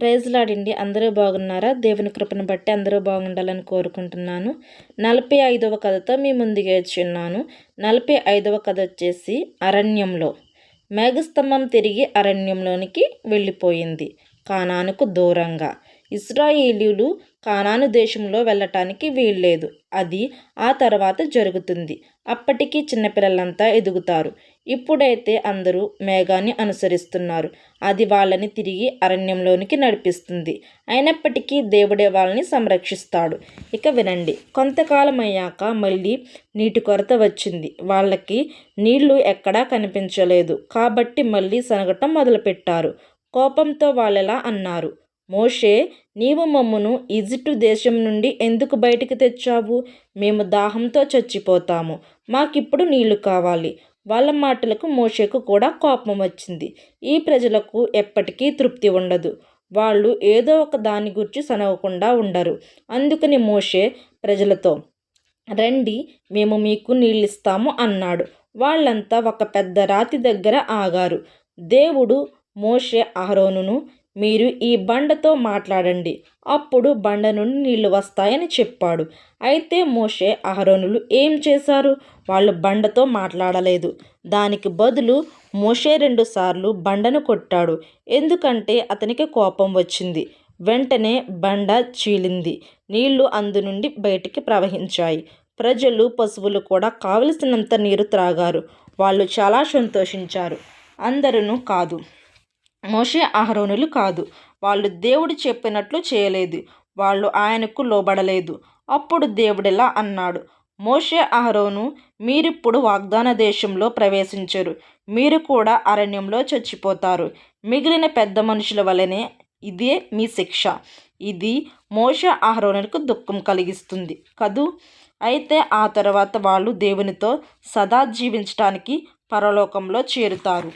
ప్రైజ్లాడిండి అందరూ బాగున్నారా? దేవుని కృపను బట్టి అందరూ బాగుండాలని కోరుకుంటున్నాను. నలభై ఐదవ కథతో మీ ముందుకు ఉన్నాను నలభై ఐదవ కథ వచ్చేసి అరణ్యంలో. మేఘస్తంభం తిరిగి అరణ్యంలోనికి వెళ్ళిపోయింది. కానానుకు దూరంగా. ఇస్రాయేలీలు కానాను దేశంలో వెళ్ళటానికి వీల్లేదు. అది ఆ తర్వాత జరుగుతుంది. అప్పటికి చిన్నపిల్లలంతా ఎదుగుతారు. ఇప్పుడైతే అందరూ మేఘాన్ని అనుసరిస్తున్నారు. అది వాళ్ళని తిరిగి అరణ్యంలోనికి నడిపిస్తుంది. అయినప్పటికీ దేవుడే వాళ్ళని సంరక్షిస్తాడు. ఇక వినండి. కొంతకాలం అయ్యాక మళ్ళీ నీటి కొరత వచ్చింది. వాళ్ళకి నీళ్ళు ఎక్కడా కనిపించలేదు. కాబట్టి మళ్ళీ సనగటం మొదలుపెట్టారు. కోపంతో వాళ్ళెలా అన్నారు? మోషే నీవు మమ్మను ఈజిప్టు దేశం నుండి ఎందుకు బయటికి తెచ్చావు? మేము దాహంతో చచ్చిపోతాము. మాకిప్పుడు నీళ్ళు కావాలి. వాళ్ళ మాటలకు మోషేకు కూడా కోపం వచ్చింది. ఈ ప్రజలకు ఎప్పటికీ తృప్తి ఉండదు. వాళ్ళు ఏదో ఒక దాని గురించి సనవకుండా ఉండరు. అందుకని మోషే ప్రజలతో రండి మేము మీకు నీళ్ళిస్తాము అన్నాడు. వాళ్ళంతా ఒక పెద్ద రాతి దగ్గర ఆగారు. దేవుడు మోషే అహరోనును మీరు ఈ బండతో మాట్లాడండి. అప్పుడు బండ నుండి నీళ్ళు వస్తాయని చెప్పాడు. అయితే మోషే అహరోనులు ఏం చేశారు? వాళ్ళు బండతో మాట్లాడలేదు. దానికి బదులు మోషే రెండుసార్లు బండను కొట్టాడు. ఎందుకంటే అతనికి కోపం వచ్చింది. వెంటనే బండ చీలింది. నీళ్ళు అందు నుండి బయటికి ప్రవహించాయి. ప్రజలు పశువులు కూడా కావలసినంత నీరు త్రాగారు. వాళ్ళు చాలా సంతోషించారు. అందరూ కాదు. మోషే అహరోనులు కాదు. వాళ్ళు దేవుడు చెప్పినట్లు చేయలేదు. వాళ్ళు ఆయనకు లోబడలేదు. అప్పుడు దేవుడిలా అన్నాడు? మోషే అహరోను మీరిప్పుడు వాగ్దాన దేశంలో ప్రవేశించరు. మీరు కూడా అరణ్యంలో చచ్చిపోతారు. మిగిలిన పెద్ద మనుషుల వలనే ఇదే మీ శిక్ష. ఇది మోష ఆహరోనులకు దుఃఖం కలిగిస్తుంది కదూ? అయితే ఆ తర్వాత వాళ్ళు దేవునితో సదా జీవించటానికి పరలోకంలో చేరుతారు.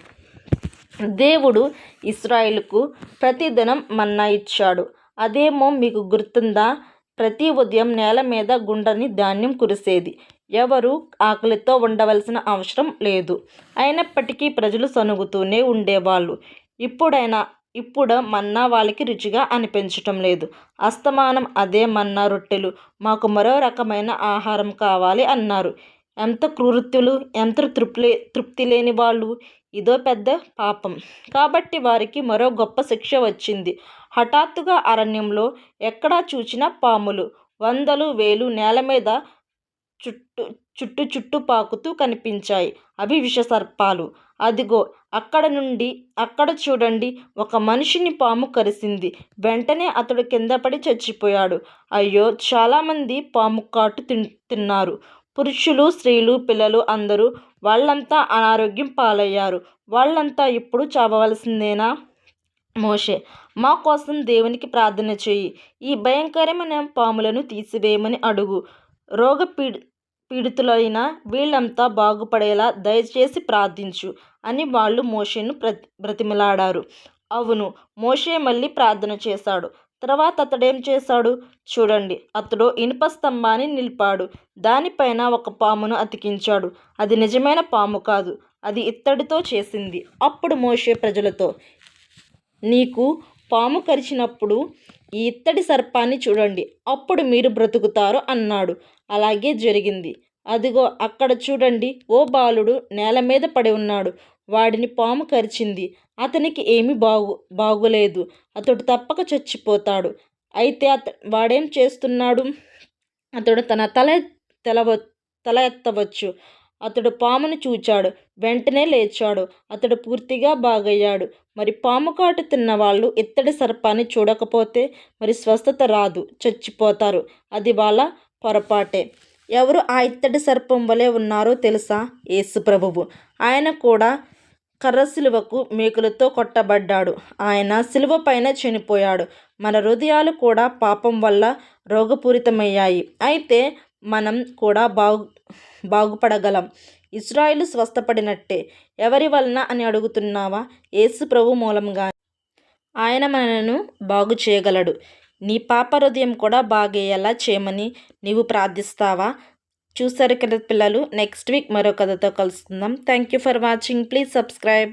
దేవుడు ఇస్రాయిల్కు ప్రతిదినం మన్నా ఇచ్చాడు. అదేమో మీకు గుర్తుందా? ప్రతి ఉదయం నేల మీద గుండని ధాన్యం కురిసేది. ఎవరు ఆకలితో ఉండవలసిన అవసరం లేదు. అయినప్పటికీ ప్రజలు సనుగుతూనే ఉండేవాళ్ళు. ఇప్పుడైనా ఇప్పుడు మన్నా వాళ్ళకి రుచిగా అనిపించటం లేదు. అస్తమానం అదే మన్నా రొట్టెలు. మాకు మరో రకమైన ఆహారం కావాలి అన్నారు. ఎంత క్రూరత్యులు ఎంత తృప్తి తృప్తి లేని వాళ్ళు ఇదో పెద్ద పాపం. కాబట్టి వారికి మరో గొప్ప శిక్ష వచ్చింది. హఠాత్తుగా అరణ్యంలో ఎక్కడా చూచినా పాములు. వందలు వేలు నేల మీద చుట్టు చుట్టు చుట్టు పాకుతూ కనిపించాయి. అవి విషసర్పాలు అదిగో అక్కడ నుండి అక్కడ చూడండి ఒక మనిషిని పాము కరిసింది. వెంటనే అతడు కింద పడి చచ్చిపోయాడు. అయ్యో చాలామంది పాము కాటు తిన్ తిన్నారు. పురుషులు స్త్రీలు పిల్లలు అందరూ వాళ్ళంతా అనారోగ్యం పాలయ్యారు. వాళ్ళంతా ఇప్పుడు చావవలసిందేనా? మోషే మా కోసం దేవునికి ప్రార్థన చేయి ఈ భయంకరమైన పాములను తీసివేయమని అడుగు. రోగ పీడి పీడితులైన వీళ్ళంతా బాగుపడేలా దయచేసి ప్రార్థించు అని వాళ్ళు మోషేను ప్రతి బ్రతిమలాడారు. అవును మోషే మళ్ళీ ప్రార్థన చేశాడు. తర్వాత అతడేం చేశాడు? చూడండి అతడు ఇనుప స్తంభాన్ని నిలిపాడు. దానిపైన ఒక పామును అతికించాడు. అది నిజమైన పాము కాదు అది ఇత్తడితో చేసింది. అప్పుడు మోసే ప్రజలతో నీకు పాము కరిచినప్పుడు ఈ ఇత్తడి సర్పాన్ని చూడండి అప్పుడు మీరు బ్రతుకుతారు అన్నాడు. అలాగే జరిగింది. అదిగో అక్కడ చూడండి ఓ బాలుడు నేల మీద పడి ఉన్నాడు. వాడిని పాము కరిచింది. అతనికి ఏమీ బాగు బాగులేదు. అతడు తప్పక చచ్చిపోతాడు. అయితే అత వాడేం చేస్తున్నాడు? అతడు తన తల తెలవ తల ఎత్తవచ్చు. అతడు పామును చూచాడు. వెంటనే లేచాడు. అతడు పూర్తిగా బాగయ్యాడు. మరి పాము కాటు తిన్న వాళ్ళు ఇత్తడి సర్పాన్ని చూడకపోతే మరి స్వస్థత రాదు. చచ్చిపోతారు. అది వాళ్ళ పొరపాటే. ఎవరు ఆ ఇత్తడి సర్పం వలె ఉన్నారో తెలుసా? యేసు ప్రభువు. ఆయన కూడా కర్ర శిలువకు మేకులతో కొట్టబడ్డాడు. ఆయన శిలువ పైన చనిపోయాడు. మన హృదయాలు కూడా పాపం వల్ల రోగపూరితమయ్యాయి. అయితే మనం కూడా బాగు బాగుపడగలం. ఇజ్రాయిల్ స్వస్థపడినట్టే. ఎవరి వలన అని అడుగుతున్నావా? యేసు ప్రభు మూలంగా. ఆయన మనను బాగు చేయగలడు. నీ పాప హృదయం కూడా బాగేయేలా చేయమని నీవు ప్రార్థిస్తావా? చూసారు కదా పిల్లలు. నెక్స్ట్ వీక్ మరో కథతో కలుసుకుందాం. Thank you for watching please subscribe